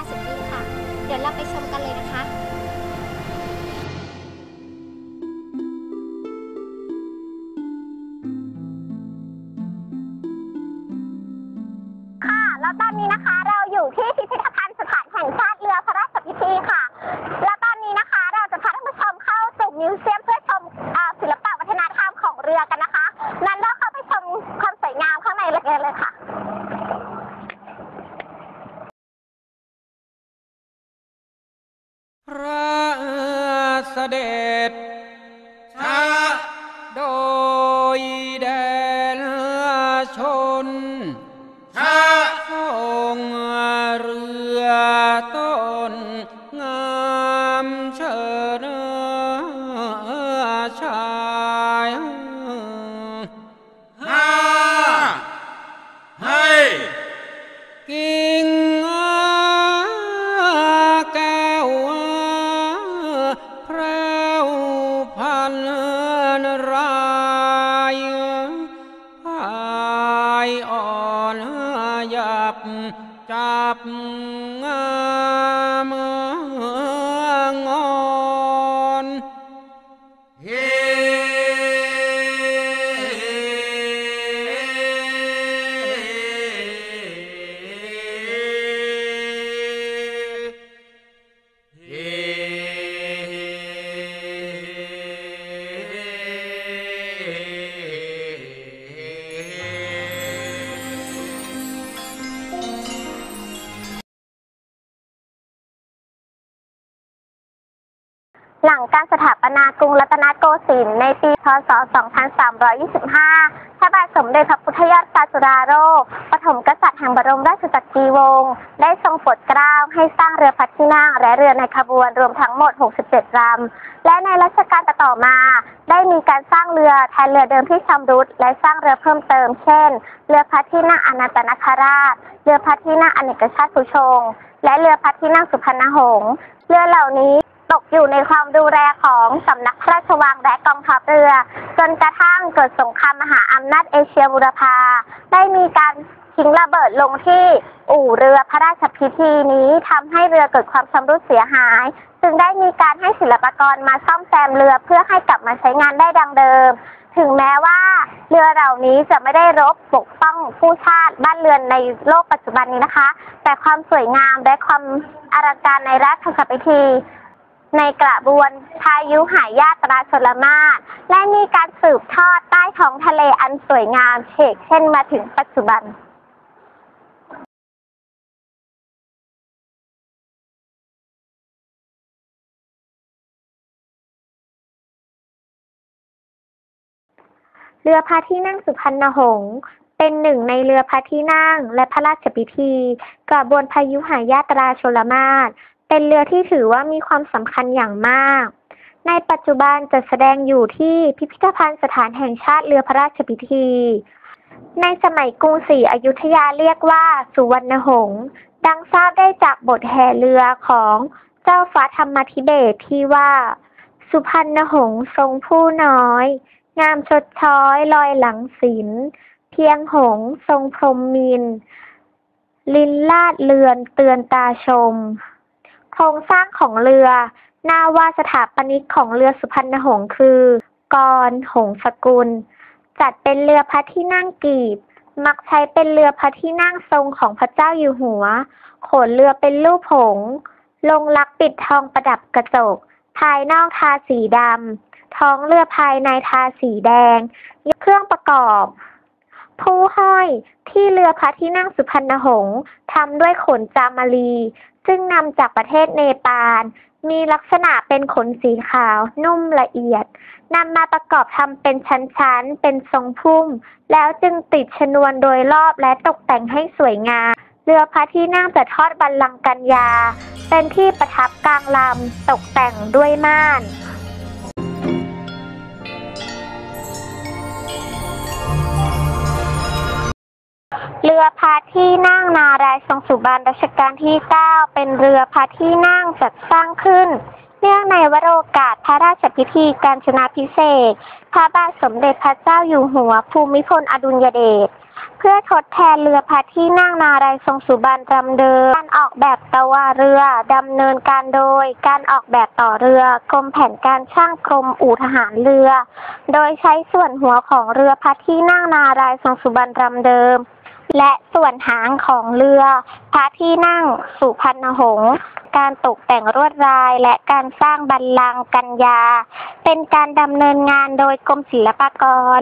ท่าสุดที่ค่ะ เดี๋ยวเราไปชมกันเลยนะคะ หยับจับง การสถาปนากรุงรัตนโกสินทร์ในปี พศ 2325 พระบาทสมเด็จพระพุทธยอดฟ้าจุฬาโลกปฐมกษัตริย์แห่งบรมราชจักรีวงศ์ได้ทรงโปรดเกล้าให้สร้างเรือพระที่นั่งและเรือในขบวนรวมทั้งหมด 67ลำ และในรัชกาลต่อมา ได้มีการสร้างเรือแทนเรือเดิมที่ชำรุด และสร้างเรือเพิ่มเติม เช่น เรือพระที่นั่งอนันตนาคราช เรือพระที่นั่งอเนกชาติสุชง และเรือพระที่นั่งสุพรรณหงษ์ เรือเหล่านี้ อยู่ในความดูแลของสำนักพระราชวังและกองทัพเรือ จนกระทั่งเกิดสงครามมหาอำนาจเอเชียบูรพาได้มีการทิ้งระเบิดลงที่อู่เรือพระราชพิธีนี้ทำให้เรือเกิดความชำรุดเสียหาย จึงได้มีการให้ศิลปกรมาซ่อมแซมเรือเพื่อให้กลับมาใช้งานได้ดังเดิม ถึงแม้ว่าเรือเหล่านี้จะไม่ได้รบปกป้องผู้ชาติบ้านเรือนในโลกปัจจุบันนี้นะคะ แต่ความสวยงามและความอลังการในราชพิธี ในกระบวนพายุหายาตราชลมาศและมีการสืบทอดใต้ท้องทะเลอันสวยงามเฉกเช่นมาถึงปัจจุบันเรือพระที่นั่งสุพรรณหงษ์เป็นหนึ่งในเรือพระที่นั่งและพระราชพิธี กระบวนพายุหายาตราชลมาศ เป็นเรือที่ถือว่ามีความสำคัญอย่างมาก ในปัจจุบันจะแสดงอยู่ที่พิพิธภัณฑ์สถานแห่งชาติเรือพระราชพิธี ในสมัยกรุงศรีอยุธยาเรียกว่า สุวรรณหงษ์ดังทราบได้จากบทแห่เรือของเจ้าฟ้าธรรมธิเบศที่ว่า สุพรรณหงษ์ทรงผู้น้อย งามชดช้อยลอยหลังศิลเพียงหงส์ทรงพรมมิน ลินลาดเลือนเตือนตาชม รงสร้างของเรือหน้าว่าสถาปนิกของเรือสุพรรณหงษ์คือ กรหงสกุล จัดเป็นเรือพระที่นั่งกีบ มักใช้เป็นเรือพระที่นั่งทรงของพระเจ้าอยู่หัว โขนเรือเป็นรูปหงลงลักปิดทองประดับกระจก ภายนอกทาสีดำท้องเรือภายในทาสีแดง เครื่องประกอบ ผู้ห้อยที่เรือพระที่นั่งสุพรรณหงษ์ทำด้วยขนจามารี ซึ่งนำจากประเทศเนปาล มีลักษณะเป็นขนสีขาว นุ่มละเอียดนำมาประกอบทำเป็นชั้นๆ เป็นทรงพุ่ม แล้วจึงติดชนวนโดยรอบและตกแต่งให้สวยงาม เรือพระที่นั่งจะทอดบัลลังก์กัญญาเป็นที่ประทับกลางลำตกแต่งด้วยม่าน รือพระที่นั่งนารายทรงสุบรรณรัชกาลที่ 9 เป็นเรือพระที่นั่งจัดสร้างขึ้น เนื่องในวโรกาสพระราชพิธีการชนาพิเศษ พระบาทสมเด็จพระเจ้าอยู่หัวภูมิพลอดุลยเดชเพื่อทดแทนเรือพระที่นั่งนารายทรงสุบรรณลำเดิม การออกแบบตัวเรือดำเนินการโดย การออกแบบต่อเรือกรมแผนการช่างกรมอู่ทหารเรือ โดยใช้ส่วนหัวของเรือพระที่นั่งนารายทรงสุบรรณลำเดิม และส่วนหางของเรือ พระที่นั่งสุพรรณหงษ์การตกแต่งลวดลายและการสร้างบัลลังก์กัญญา เป็นการดำเนินงานโดยกรมศิลปากร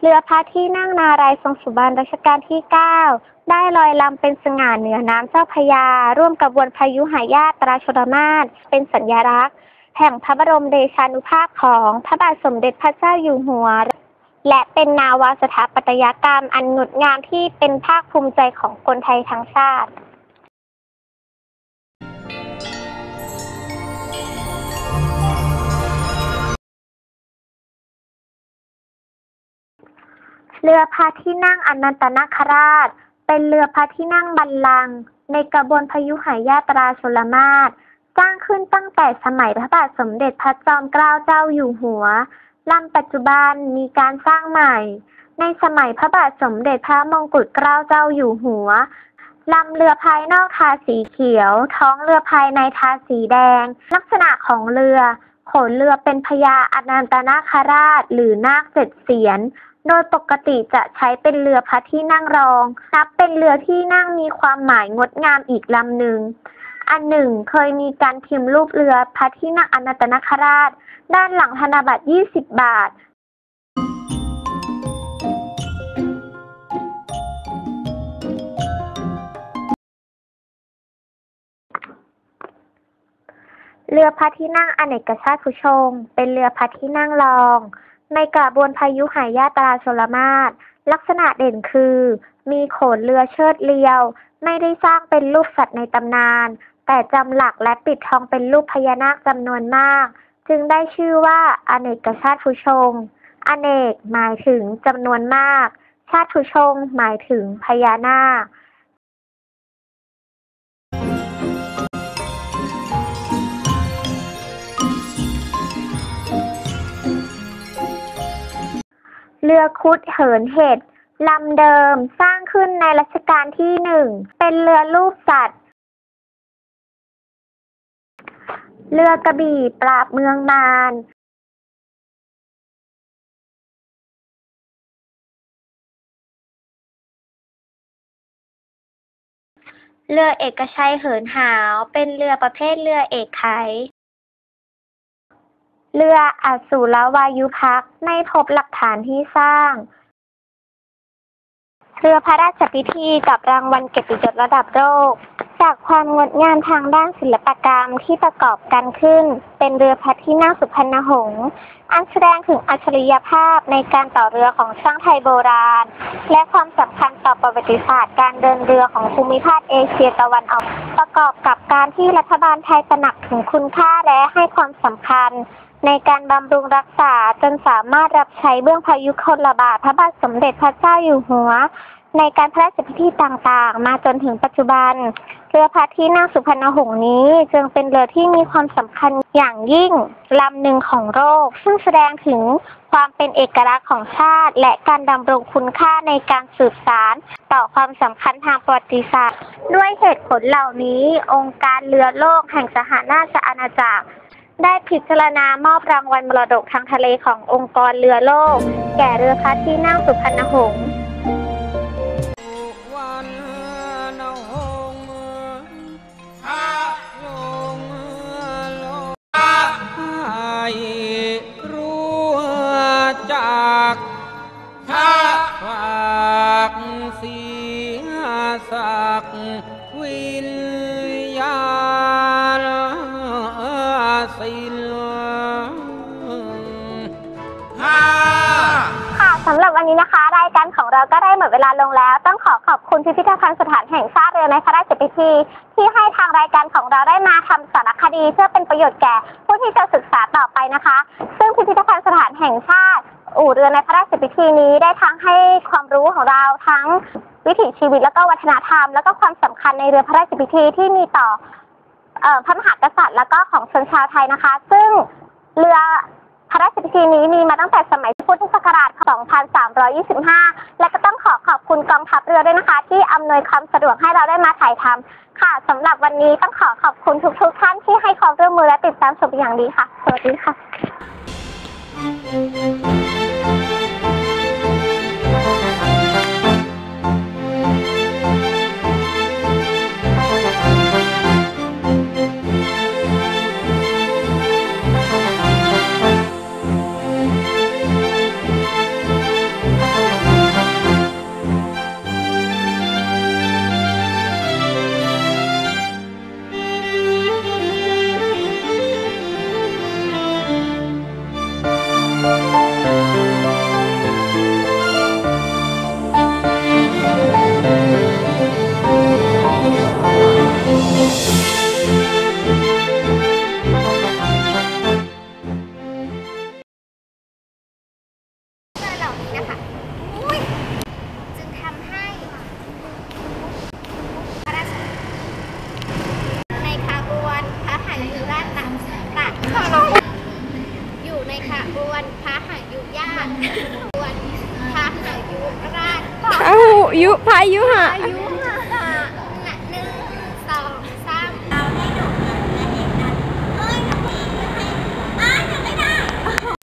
เรือพระที่นั่งนารายณ์ทรงสุบรรณรัชกาลที่ 9 ได้ลอยลำเป็นสง่าเหนือน้ำเจ้าพยา ร่วมกระบวนพายุหายาตราชดมาศเป็นสัญลักษณ์แห่งพระบรมเดชานุภาพของพระบาทสมเด็จพระเจ้าอยู่หัว และเป็นนาวาสถาปัตยกรรมอันงดงามที่เป็นภาคภูมิใจของคนไทยทั้งชาติเรือพระที่นั่งอนันตนาคราช เป็นเรือพระที่นั่งบัลลังก์ในกระบวนพยุหายาตราชลมาศสร้างขึ้นตั้งแต่สมัยพระบาทสมเด็จพระจอมเกล้าเจ้าอยู่หัว ลำปัจจุบันมีการสร้างใหม่ ในสมัยพระบาทสมเด็จพระมงกุฎเกล้าเจ้าอยู่หัวลำเรือภายนอกทาสีเขียว ท้องเรือภายในทาสีแดง ลักษณะของเรือโขนเรือเป็นพญาอนันตนาคราช หรือนาคเจ็ดเสียน โดยปกติจะใช้เป็นเรือพระที่นั่งรอง นับเป็นเรือที่นั่งมีความหมายงดงามอีกลำหนึ่ง อันหนึ่งเคยมีการพิมพ์รูปเรือพระที่นั่งอนันตนาคราช ด้านหลังธนบัตร 20 บาทเรือพระที่นั่งอเนกชาติผู้ชง เป็นเรือพระที่นั่งรอง ในกระบวนพายุหายาตราชลมาศลักษณะเด่นคือ มีโขนเรือเชิดเรียว ไม่ได้สร้างเป็นรูปสัตว์ในตำนาน แต่จำหลักและปิดทองเป็นรูปพญานาคจำนวนมาก จึงได้ชื่อว่าอเนกชาติผู้ชง อเนกหมายถึงจำนวนมาก ชาติผู้ชงหมายถึงพญานาคเรือคุดเหินเห็ดลำเดิมสร้างขึ้นในรัชกาลที่หนึ่ง เป็นเรือรูปสัตว์ เรือกระบี่ปราบเมืองมารเรือเอกชัยเหินหาว เป็นเรือประเภทเรือเอกไข เรืออสุรวายุพักไม่พบหลักฐานที่สร้าง เรือพระราชพิธีกับรางวัลเกียรติยศระดับโลก จากความงดงามทางด้านศิลปกรรมที่ประกอบกันขึ้น เป็นเรือพระที่นั่งสุพรรณหงษ์อันแสดงถึงอัจฉริยภาพในการต่อเรือของช่างไทยโบราณ และความสำคัญต่อประวัติศาสตร์การเดินเรือของภูมิภาคเอเชียตะวันออก ประกอบกับการที่รัฐบาลไทยตระหนักถึงคุณค่าและให้ความสำคัญในการบำรุงรักษาจนสามารถรับใช้เบื้องพายุคนระบาดพระบาทสมเด็จพระเจ้าอยู่หัว ในการพระราชพิธีต่างๆ มาจนถึงปัจจุบัน เรือพระที่นั่งสุพรรณหงษ์นี้จึงเป็นเรือที่มีความสำคัญอย่างยิ่งลำหนึ่งของโลกซึ่งแสดงถึงความเป็นเอกลักษณ์ของชาติ และการดำรงคุณค่าในการสืบสารต่อความสำคัญทางประวัติศาสตร์ ด้วยเหตุผลเหล่านี้ องค์การเรือโลกแห่งสหราชอาณาจักรได้พิจารณามอบรางวัลมรดกทางทะเลขององค์กรเรือโลก แก่เรือพระที่นั่งสุพรรณหงษ์ การของเราก็ได้หมดเวลาลงแล้ว ต้องขอขอบคุณพิพิธภัณฑ์สถานแห่งชาติเรือในพระราชพิธี ที่ให้ทางรายการของเราได้มาทำสารคดี เพื่อเป็นประโยชน์แก่ผู้ที่จะศึกษาต่อไปนะคะ ซึ่งพิพิธภัณฑ์สถานแห่งชาติ อู่เรือในพระราชพิธีนี้ได้ทั้งให้ความรู้ของเราทั้งวิถีชีวิตแล้วก็วัฒนธรรม แล้วก็ความสำคัญในเรือพระราชพิธีที่มีต่อเอ่อพระมหากษัตริย์ แล้วก็ของชนชาวไทยนะคะ ซึ่งเรือ พระราชพิธีนี้มีมาตั้งแต่สมัยพุทธศักราช 2325 และก็ต้องขอขอบคุณกองทัพเรือด้วยนะคะ ที่อำนวยความสะดวกให้เราได้มาถ่ายทำค่ะสำหรับวันนี้ต้องขอขอบคุณทุกๆท่านที่ให้ความร่วมมือและติดตามชมอย่างดีค่ะ สวัสดีค่ะ เหล่านี้นะคะอุ๊ยจึงทำให้พระราชในขบวนพระหายุราชต่างต่างอยู่ ในขบวนพระหายุญาติขบวนพระหายุราชอายุพายุหะพายุ